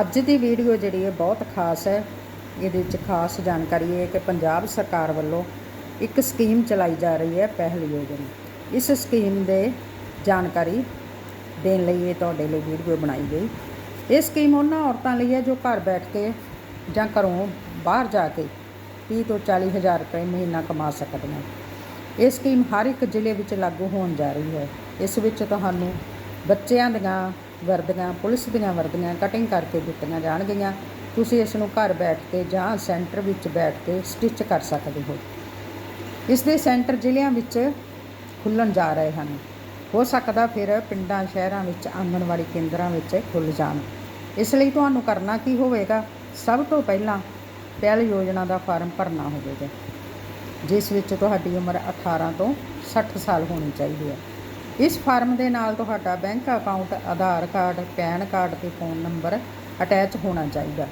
ਅੱਜ ਦੀ ਵੀਡੀਓ ਜਿਹੜੀ ਹੈ ਬਹੁਤ ਖਾਸ ਹੈ। ਇਹਦੇ ਵਿੱਚ ਖਾਸ ਜਾਣਕਾਰੀ ਹੈ ਕਿ ਪੰਜਾਬ ਸਰਕਾਰ ਵੱਲੋਂ ਇੱਕ ਸਕੀਮ ਚਲਾਈ ਜਾ ਰਹੀ ਹੈ ਪਹਿਲ ਯੋਜਨਾ। ਇਸ ਸਕੀਮ ਦੇ ਜਾਣਕਾਰੀ ਦੇਣ ਲਈ ਇਹ ਤੁਹਾਡੇ ਲਈ ਵੀਡੀਓ ਬਣਾਈ ਗਈ। ਇਹ ਸਕੀਮ ਉਹਨਾਂ ਔਰਤਾਂ ਲਈ ਹੈ ਜੋ ਘਰ ਬੈਠ ਕੇ ਜਾਂ ਘਰੋਂ ਬਾਹਰ ਜਾ ਕੇ 30 ਤੋਂ 40 ਹਜ਼ਾਰ ਰੁਪਏ ਮਹੀਨਾ ਕਮਾ ਸਕਦੀਆਂ। ਇਹ ਸਕੀਮ ਹਰ ਇੱਕ ਜ਼ਿਲ੍ਹੇ ਵਿੱਚ ਲਾਗੂ ਹੋਣ ਜਾ ਰਹੀ ਹੈ। ਇਸ ਵਿੱਚ ਤੁਹਾਨੂੰ ਬੱਚਿਆਂ ਦੀਆਂ ਵਰਦੀਆਂ, ਪੁਲਿਸ ਦੀਆਂ ਵਰਦੀਆਂ ਕਟਿੰਗ ਕਰਕੇ ਦਿੱਤੀਆਂ ਜਾਣਗੀਆਂ। ਤੁਸੀਂ ਇਸ ਨੂੰ ਘਰ ਬੈਠ ਕੇ ਜਾਂ ਸੈਂਟਰ ਵਿੱਚ ਬੈਠ ਕੇ ਸਟਿਚ ਕਰ ਸਕਦੇ ਹੋ। ਇਸ ਦੇ ਸੈਂਟਰ ਜ਼ਿਲ੍ਹਿਆਂ ਵਿੱਚ ਖੁੱਲਣ ਜਾ ਰਹੇ ਹਨ। ਹੋ ਸਕਦਾ ਫਿਰ ਪਿੰਡਾਂ, ਸ਼ਹਿਰਾਂ ਵਿੱਚ, ਆਂਗਣਵਾੜੀ ਕੇਂਦਰਾਂ ਵਿੱਚ ਖੁੱਲ ਜਾਣ। ਇਸ ਲਈ ਤੁਹਾਨੂੰ ਕਰਨਾ ਕੀ ਹੋਵੇਗਾ? ਸਭ ਤੋਂ ਪਹਿਲਾਂ ਪਹਿਲ ਯੋਜਨਾ ਦਾ ਫਾਰਮ ਭਰਨਾ ਹੋਵੇਗਾ, ਜਿਸ ਵਿੱਚ ਤੁਹਾਡੀ ਉਮਰ 18 ਤੋਂ 60 ਸਾਲ ਹੋਣੀ ਚਾਹੀਦੀ ਹੈ। ਇਸ ਫਾਰਮ ਦੇ ਨਾਲ ਤੁਹਾਡਾ bank account, Aadhaar card, pan card ਤੇ ਫੋਨ ਨੰਬਰ ਅਟੈਚ ਹੋਣਾ ਚਾਹੀਦਾ।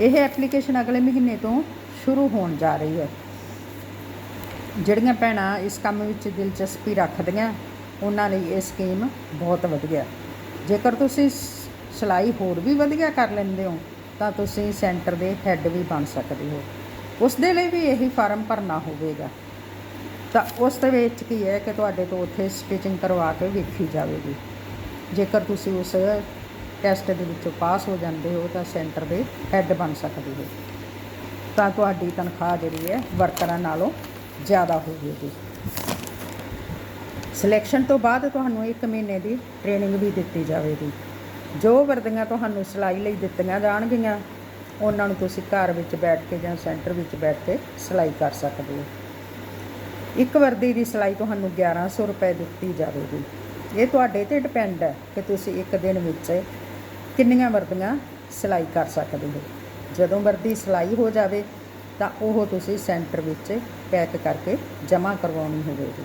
ਇਹ ਐਪਲੀਕੇਸ਼ਨ ਅਗਲੇ ਮਹੀਨੇ ਤੋਂ ਸ਼ੁਰੂ ਹੋਣ ਜਾ ਰਹੀ ਹੈ। ਜਿਹੜੀਆਂ ਭੈਣਾਂ ਇਸ ਕੰਮ ਵਿੱਚ ਦਿਲਚਸਪੀ ਰੱਖਦੀਆਂ, ਉਹਨਾਂ ਲਈ ਇਹ ਸਕੀਮ ਬਹੁਤ ਵਧੀਆ ਜੇਕਰ ਤੁਸੀਂ ਸ- ਸਿਲਾਈ ਹੋਰ ਵੀ ਵਧੀਆ ਕਰ ਲੈਂਦੇ ਹੋ, ਤਾਂ ਤੁਸੀਂ ਸੈਂਟਰ ਦੇ ਹੈੱਡ ਵੀ ਬਣ ਸਕਦੇ ਹੋ। ਉਸ ਦੇ ਲਈ ਵੀ ਇਹੀ ਫਾਰਮ ਭਰਨਾ ਹੋਵੇਗਾ। ਤਾਂ ਉਸ ਦੇ ਵਿੱਚ ਕੀ ਹੈ ਕਿ ਤੁਹਾਡੇ ਤੋਂ ਉੱਥੇ ਸਟਿਚਿੰਗ ਕਰਵਾ ਕੇ ਵੇਖੀ ਜਾਵੇਗੀ। ਜੇਕਰ ਤੁਸੀਂ ਉਸ ਟੈਸਟ ਦੇ ਵਿੱਚੋਂ ਪਾਸ ਹੋ ਜਾਂਦੇ ਹੋ ਤਾਂ ਸੈਂਟਰ ਦੇ ਹੈੱਡ ਬਣ ਸਕਦੇ ਹੋ। ਤਾਂ ਤੁਹਾਡੀ ਤਨਖਾਹ ਜਿਹੜੀ ਹੈ ਵਰਕਰਾਂ ਨਾਲੋਂ ਜ਼ਿਆਦਾ ਹੋਵੇਗੀ। ਸਿਲੈਕਸ਼ਨ ਤੋਂ ਬਾਅਦ ਤੁਹਾਨੂੰ 1 ਮਹੀਨੇ ਦੀ ਟ੍ਰੇਨਿੰਗ ਵੀ ਦਿੱਤੀ ਜਾਵੇਗੀ। ਜੋ ਵਰਦੀਆਂ ਤੁਹਾਨੂੰ ਸਿਲਾਈ ਲਈ ਦਿੱਤੀਆਂ ਜਾਣਗੀਆਂ, ਉਹਨਾਂ ਨੂੰ ਤੁਸੀਂ ਘਰ ਵਿੱਚ ਬੈਠ ਕੇ ਜਾਂ ਸੈਂਟਰ ਵਿੱਚ ਬੈਠ ਕੇ ਸਿਲਾਈ ਕਰ ਸਕਦੇ ਹੋ। ਇੱਕ ਵਰਦੀ ਦੀ ਸਿਲਾਈ ਤੁਹਾਨੂੰ 1100 ਰੁਪਏ ਦਿੱਤੀ ਜਾਵੇਗੀ। ਇਹ ਤੁਹਾਡੇ ਤੇ ਡਿਪੈਂਡ ਹੈ ਕਿ ਤੁਸੀਂ ਇੱਕ ਦਿਨ ਵਿੱਚ ਕਿੰਨੀਆਂ ਵਰਦੀਆਂ ਸਿਲਾਈ ਕਰ ਸਕਦੇ ਹੋ। ਜਦੋਂ ਵਰਦੀ ਸਿਲਾਈ ਹੋ ਜਾਵੇ, ਤਾਂ ਉਹ ਤੁਸੀਂ ਸੈਂਟਰ ਵਿੱਚ ਪੈਕ ਕਰਕੇ ਜਮ੍ਹਾਂ ਕਰਵਾਉਣੀ ਹੋਵੇਗੀ।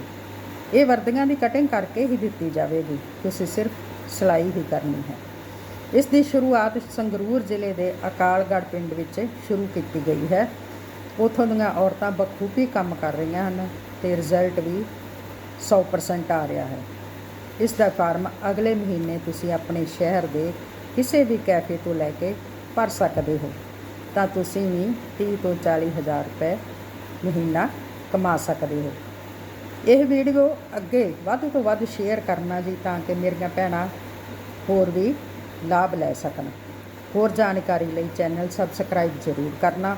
ਇਹ ਵਰਦੀਆਂ ਦੀ ਕਟਿੰਗ ਕਰਕੇ ਹੀ ਦਿੱਤੀ ਜਾਵੇਗੀ। ਤੁਸੀਂ ਸਿਰਫ ਸਿਲਾਈ ਹੀ ਕਰਨੀ ਹੈ। ਇਸ ਦੀ ਸ਼ੁਰੂਆਤ ਸੰਗਰੂਰ ਜ਼ਿਲ੍ਹੇ ਦੇ ਅਕਾਲਗੜ੍ਹ ਪਿੰਡ ਵਿੱਚ ਸ਼ੁਰੂ ਕੀਤੀ ਗਈ ਹੈ। ਉੱਥੋਂ ਦੀਆਂ ਔਰਤਾਂ ਬਖੂਬੀ ਕੰਮ ਕਰ ਰਹੀਆਂ ਹਨ ਤੇ ਰਿਜ਼ਲਟ ਵੀ 100% ਆ ਰਿਹਾ ਹੈ। ਇਸ ਦਾ ਫਾਰਮ ਅਗਲੇ ਮਹੀਨੇ ਤੁਸੀਂ ਆਪਣੇ ਸ਼ਹਿਰ ਦੇ ਕਿਸੇ ਵੀ ਕੈਫੇ ਤੋਂ ਲੈ ਕੇ ਭਰ ਸਕਦੇ ਹੋ। ਤਾਂ ਤੁਸੀਂ ਵੀ 30 ਤੋਂ 40 ਹਜ਼ਾਰ ਰੁਪਏ ਮਹੀਨਾ ਕਮਾ ਸਕਦੇ ਹੋ। ਇਹ ਵੀਡੀਓ ਅੱਗੇ ਵੱਧ ਤੋਂ ਵੱਧ ਸ਼ੇਅਰ ਕਰਨਾ ਜੀ ਤਾਂ ਕਿ ਮੇਰੀਆਂ ਭੈਣਾਂ ਹੋਰ ਵੀ ਲਾਭ ਲੈ ਸਕਣ। ਹੋਰ ਜਾਣਕਾਰੀ ਲਈ ਚੈਨਲ ਸਬਸਕ੍ਰਾਈਬ ਜ਼ਰੂਰ ਕਰਨਾ।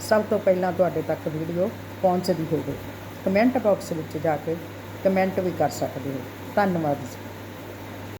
ਸਭ ਤੋਂ ਪਹਿਲਾਂ ਤੁਹਾਡੇ ਤੱਕ ਵੀਡੀਓ ਪਹੁੰਚਦੀ ਹੋਵੇ। ਕਮੈਂਟ ਬਾਕਸ ਵਿੱਚ ਜਾ ਕੇ ਕਮੈਂਟ ਵੀ ਕਰ ਸਕਦੇ ਹੋ। ਧੰਨਵਾਦ ਜੀ।